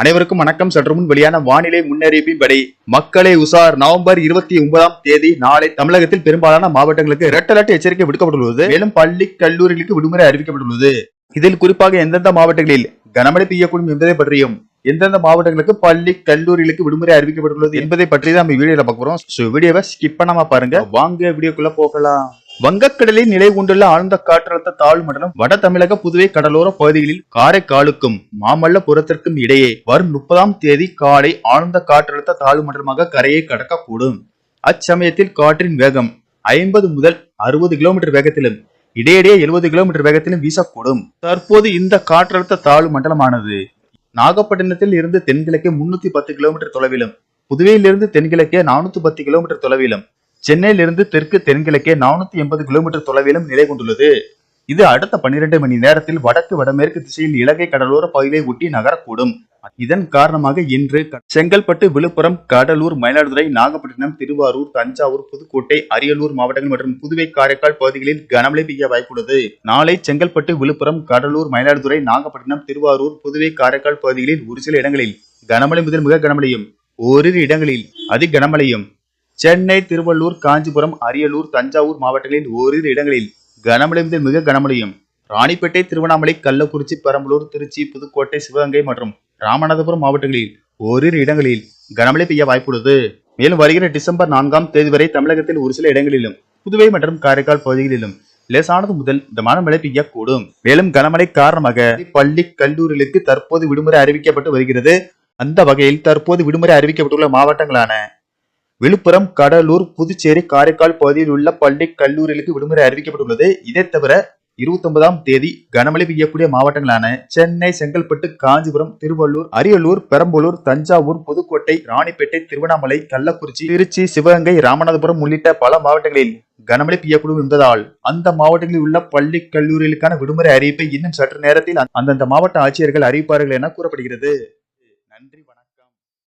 அனைவருக்கும் வணக்கம். சற்று முன் வெளியான வானிலை முன்னறிவிப்பின்படி மக்களை உசார் நவம்பர் இருபத்தி ஒன்பதாம் தேதி நாளை தமிழகத்தில் பெரும்பாலான மாவட்டங்களுக்கு ரெட் அலர்ட் எச்சரிக்கை விடுக்கப்பட்டுள்ளது. மேலும் பள்ளி கல்லூரிகளுக்கு விடுமுறை அறிவிக்கப்பட்டுள்ளது. இதில் குறிப்பாக எந்தெந்த மாவட்டங்களில் கனமழை பெய்யக்கூடும் என்பதை பற்றியும் எந்தெந்த மாவட்டங்களுக்கு பள்ளி கல்லூரிகளுக்கு விடுமுறை அறிவிக்கப்பட்டுள்ளது என்பதை பற்றி தான் நம்ம வீடியோல பாக்குறோம் ஸோ வீடியோவை ஸ்கிப் பண்ணாம பாருங்க. வாங்க வீடியோக்குள்ள போகலாம். வங்கக்கடலில் நிலை கொண்டுள்ள ஆழ்ந்த காற்றழுத்த தாழ்வு மண்டலம் வட தமிழக புதுவை கடலோர பகுதிகளில் காரைக்காலுக்கும் மாமல்லபுரத்திற்கும் இடையே வரும் முப்பதாம் தேதி காலை ஆழ்ந்த காற்றழுத்த தாழ்வு மண்டலமாக கரையை கடக்கக்கூடும். அச்சமயத்தில் காற்றின் வேகம் ஐம்பது முதல் அறுபது கிலோமீட்டர் வேகத்திலும் இடையிடையே எழுபது கிலோமீட்டர் வேகத்திலும் வீசக்கூடும். தற்போது இந்த காற்றழுத்த தாழ்வு மண்டலமானது நாகப்பட்டினத்தில் இருந்து தென்கிழக்கே முன்னூத்தி பத்து கிலோமீட்டர் தொலைவிலும் புதுவையிலிருந்து தென்கிழக்கே நானூத்தி பத்து கிலோமீட்டர் தொலைவிலும் சென்னையிலிருந்து தெற்கு தென்கிழக்கே நானூத்தி எண்பது கிலோமீட்டர் தொலைவிலும் நிலை கொண்டுள்ளது. இது அடுத்த பன்னிரண்டு மணி நேரத்தில் வடக்கு வடமேற்கு திசையில் இலங்கை கடலோர பகுதியை ஒட்டி நகரக்கூடும். இதன் காரணமாக இன்று செங்கல்பட்டு விழுப்புரம் கடலூர் மயிலாடுதுறை நாகப்பட்டினம் திருவாரூர் தஞ்சாவூர் புதுக்கோட்டை அரியலூர் மாவட்டங்கள் மற்றும் புதுவை காரைக்கால் பகுதிகளில் கனமழை பெய்ய வாய்ப்புள்ளது. நாளை செங்கல்பட்டு விழுப்புரம் கடலூர் மயிலாடுதுறை நாகப்பட்டினம் திருவாரூர் புதுவை காரைக்கால் பகுதிகளில் ஒரு சில இடங்களில் கனமழை முதல் மிக கனமழையும் ஓரிரு இடங்களில் அதி கனமழையும் சென்னை திருவள்ளூர் காஞ்சிபுரம் அரியலூர் தஞ்சாவூர் மாவட்டங்களில் ஓரிரு இடங்களில் கனமழை முதல் மிக கனமழையும். ராணிப்பேட்டை திருவண்ணாமலை கள்ளக்குறிச்சி பெரம்பலூர் திருச்சி புதுக்கோட்டை சிவகங்கை மற்றும் ராமநாதபுரம் மாவட்டங்களில் ஓரிரு இடங்களில் கனமழை பெய்ய வாய்ப்புள்ளது. மேலும் வருகிற டிசம்பர் நான்காம் தேதி வரை தமிழகத்தில் ஒரு சில இடங்களிலும் புதுவை மற்றும் காரைக்கால் பகுதிகளிலும் லேசானது முதல் மிதமான மழை பெய்யக்கூடும். மேலும் கனமழை காரணமாக பள்ளி கல்லூரிகளுக்கு தற்போது விடுமுறை அறிவிக்கப்பட்டு வருகிறது. அந்த வகையில் தற்போது விடுமுறை அறிவிக்கப்பட்டுள்ள மாவட்டங்களான விழுப்புரம் கடலூர் புதுச்சேரி காரைக்கால் பகுதியில் உள்ள பள்ளி கல்லூரிகளுக்கு விடுமுறை அறிவிக்கப்பட்டுள்ளது. இதை தவிர இருபத்தி ஒன்பதாம் தேதி கனமழை பெய்யக்கூடிய மாவட்டங்களான சென்னை செங்கல்பட்டு காஞ்சிபுரம் திருவள்ளூர் அரியலூர் பெரம்பலூர் தஞ்சாவூர் புதுக்கோட்டை ராணிப்பேட்டை திருவண்ணாமலை கள்ளக்குறிச்சி திருச்சி சிவகங்கை ராமநாதபுரம் உள்ளிட்ட பல மாவட்டங்களில் கனமழை பெய்யக்கூடும் என்பதால் அந்த மாவட்டங்களில் உள்ள பள்ளி கல்லூரிகளுக்கான விடுமுறை அறிவிப்பை இன்னும் சற்று நேரத்தில் அந்தந்த மாவட்ட ஆட்சியர்கள் அறிவிப்பார்கள் என கூறப்படுகிறது.